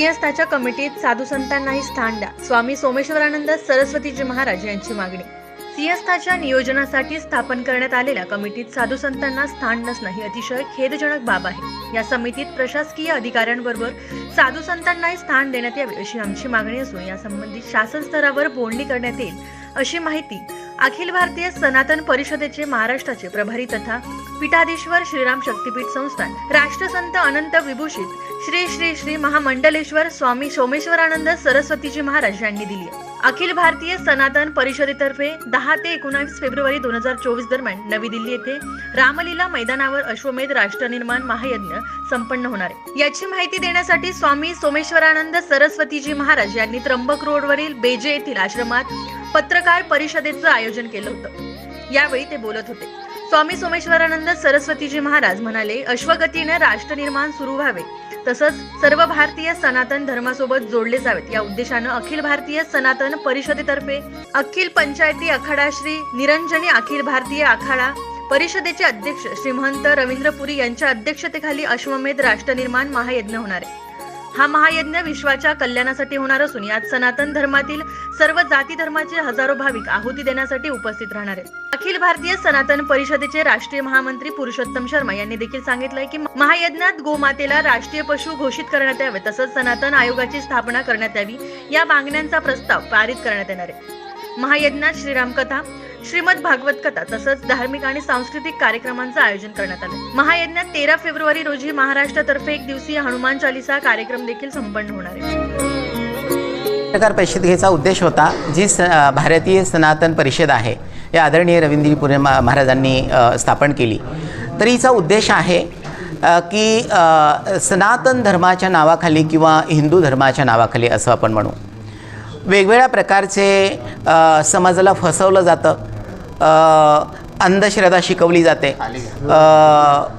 सिंहस्थाच्या कमिटीत साधू संतांनाही स्थान द्या. स्वामी सोमेश्वरानंद सरस्वतीजी महाराज यांची मागणी. सिंहस्थाच्या नियोजनासाठी स्थापन करण्यात आलेल्या कमिटीत साधू संतांना स्थान नसणं ही अतिशय खेदजनक बाब आहे या समितीत प्रशासकीय अधिकाऱ्यांबरोबर साधू संतांनाही स्थान देण्यात यावे अशी आमची मागणी असून यासंबंधी शासन स्तरावर बोलणी करण्यात येईल अशी माहिती अखिल भारतीय सनातन परिषदेचे महाराष्ट्राचे प्रभारी तथा पीठाधीश्वर श्रीराम शक्तीपीठ संस्थान राष्ट्रसंत अनंत विभूषित श्री श्री श्री महामंडलेश्वर स्वामी सोमेश्वरानंद सरस्वतीजी महाराज यांनी दिली आहे. अखिल भारतीय सनातन परिषदेतर्फे दहा ते एकोणावीस फेब्रुवारी दोन हजार चोवीस दरम्यान नवी दिल्ली येथे रामलीला मैदानावर अश्वमेध राष्ट्रनिर्माण महायज्ञ संपन्न होणार आहे. याची माहिती देण्यासाठी स्वामी सोमेश्वरानंद सरस्वतीजी महाराज यांनी त्र्यंबक रोडवरील बेजे येथील आश्रमात पत्रकार परिषदेचं आयोजन केलं होतं. यावेळी ते बोलत होते. स्वामी सोमेश्वरानंद सरस्वतीजी महाराज म्हणाले अश्वगतीने राष्ट्रनिर्माण सुरू व्हावे. तसंच सर्व भारतीय सनातन धर्मासोबत जोडले जावेत. या उद्देशानं अखिल भारतीय सनातन परिषदेतर्फे अखिल पंचायती आखाडा श्री निरंजनी अखिल भारतीय आखाडा परिषदेचे अध्यक्ष श्रीमंत रवींद्र पुरी यांच्या अध्यक्षतेखाली अश्वमेध राष्ट्रनिर्माण महायज्ञ होणार आहे. हा महायज्ञ विश्वाच्या कल्याणासाठी होणार असून यात सनातन धर्मातील सर्व जाती धर्माचे हजारो भाविक आहुती देण्यासाठी उपस्थित राहणार आहेत. अखिल भारतीय सनातन परिषदेचे राष्ट्रीय महामंत्री पुरुषोत्तम शर्मा यांनी देखील सांगितलंय की महायज्ञात गोमातेला राष्ट्रीय पशु घोषित करण्यात यावे तसंच सनातन आयोगाची स्थापना करण्यात यावी या मागण्यांचा प्रस्ताव पारित करण्यात येणार आहे. महायज्ञात श्रीरामकथा श्रीमद भागवत कथा तसंच धार्मिक आणि सांस्कृतिक कार्यक्रमांचं आयोजन करण्यात आलं. महायज्ञात तेरा फेब्रुवारी रोजी महाराष्ट्रातर्फे एक दिवसीय हनुमान चालिसा कार्यक्रम देखील संपन्न होणार आहे. पत्रकार परिषदेचा उद्देश होता जी स भारतीय सनातन परिषद आहे या आदरणीय रवींद्रपुरे पुरे महाराजांनी स्थापन केली. तर हिचा उद्देश आहे की सनातन धर्माच्या नावाखाली किंवा हिंदू धर्माच्या नावाखाली असं आपण म्हणू. वेगवेगळ्या प्रकारचे समाजाला फसवलं जातं अंधश्रद्धा शिकवली जाते.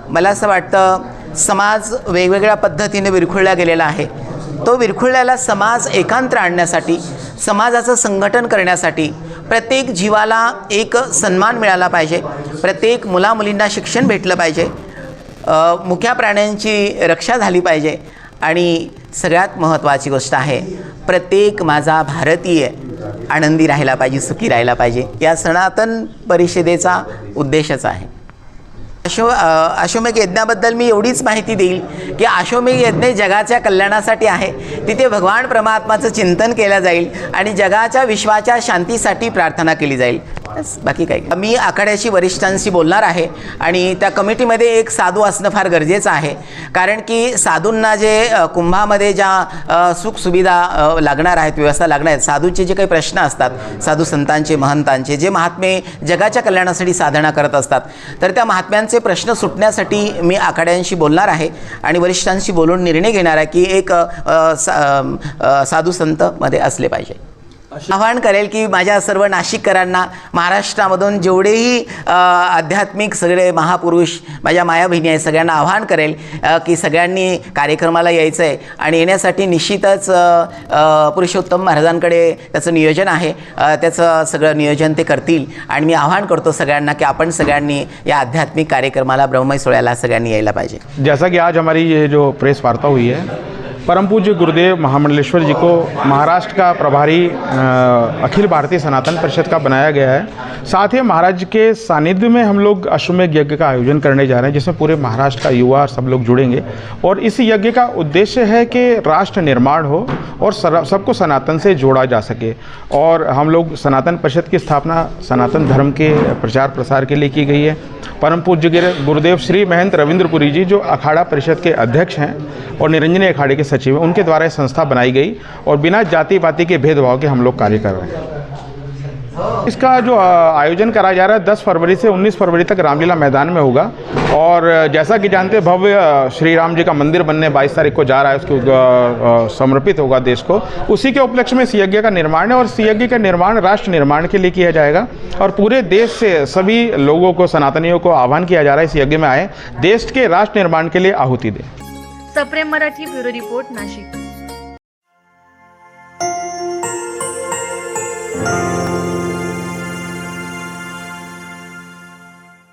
मला असं वाटतं समाज वेगवेगळ्या पद्धतीने विरखुळला गेलेला आहे. तो विरखुळल्याला समाज एकांत आणण्यासाठी समाजाचं संघटन करण्यासाठी प्रत्येक जीवाला एक सन्मान मिळाला पाहिजे. प्रत्येक मुलामुलींना शिक्षण भेटलं पाहिजे. मुख्या प्राण्यांची रक्षा झाली पाहिजे. आणि सगळ्यात महत्त्वाची गोष्ट आहे प्रत्येक माझा भारतीय आनंदी राहायला पाहिजे सुखी राहायला पाहिजे. या सनातन परिषदेचा उद्देशच आहे. अशो अश्वमेघ यज्ञाबद्दल मी एवढीच माहिती देईल की अश्वमेघ यज्ञ जगाच्या कल्याणासाठी आहे. तिथे भगवान परमात्माचं चिंतन केलं जाईल आणि जगाच्या विश्वाच्या शांतीसाठी प्रार्थना केली जाईल. बस बाकी काही मी आखाड्याशी वरिष्ठांशी बोलणार आहे आणि त्या कमिटीमध्ये एक साधू असणं फार गरजेचं आहे. कारण की साधूंना जे कुंभामध्ये ज्या सुखसुविधा लागणार आहेत व्यवस्था लागणार आहेत साधूचे जे काही प्रश्न असतात साधू संतांचे महंतांचे जे महात्मे जगाच्या कल्याणासाठी साधना करत असतात तर त्या महात्म्यांचे प्रश्न सुटण्यासाठी मी आखाड्यांशी बोलणार आहे आणि वरिष्ठांशी बोलून निर्णय घेणार आहे की एक सा- साधू संतमध्ये असले पाहिजे. आवाहन करेल की माझ्या सर्व नाशिककरांना महाराष्ट्रामधून जेवढेही आध्यात्मिक सगळे महापुरुष माझ्या माया बहिणी आहेत सगळ्यांना आवाहन करेल की सगळ्यांनी कार्यक्रमाला यायचं आहे आणि येण्यासाठी निश्चितच पुरुषोत्तम महाराजांकडे त्याचं नियोजन आहे. त्याचं सगळं नियोजन ते करतील. आणि मी आवाहन करतो सगळ्यांना की आपण सगळ्यांनी या आध्यात्मिक कार्यक्रमाला ब्रह्मय सोहळ्याला सगळ्यांनी यायला पाहिजे. जैसा की आज हमारी ये जो प्रेस वार्ता हुई है परम पूज्य गुरुदेव महामंडलेश्वर जी को महाराष्ट्र का प्रभारी अखिल भारतीय सनातन परिषद का बनाया गया है। साथ ही महाराज के सानिध्य में हम लोग अश्वमेघ यज्ञ का आयोजन करने जा रहे हैं, जिसमें पूरे महाराष्ट्र का युवा सब लोग जुड़ेंगे। और इस यज्ञ का उद्देश्य है कि राष्ट्र निर्माण हो और सबको सनातन से जोड़ा जा सके। और हम लोग सनातन परिषद की स्थापना सनातन धर्म के प्रचार प्रसार के लिए की गई है। परम पूज्य गिर- गुरुदेव श्री महंत रविंद्रपुरी जी, जो अखाड़ा परिषद के अध्यक्ष हैं और निरंजनी अखाड़े के सचिव हैं, उनके द्वारा ये संस्था बनाई गई और बिना जाति पाति के भेदभाव के हम लोग कार्य कर रहे हैं। इसका जो आयोजन कराया जा रहा है 10 फरवरी से 19 फरवरी तक रामलीला मैदान में होगा। और जैसा कि जानते हैं, भव्य श्री राम जी का मंदिर बनने 22 तारीख को जा रहा है उसको समर्पित होगा देश को। उसी के उपलक्ष्य में इस यज्ञ का निर्माण है और इस यज्ञ का निर्माण राष्ट्र निर्माण के लिए किया जाएगा। और पूरे देश से सभी लोगों को सनातनियों को आह्वान किया जा रहा है इस यज्ञ में आए। देश के राष्ट्र निर्माण के लिए आहुति दें। सप्रेम मराठी ब्यूरो रिपोर्ट नाशिक।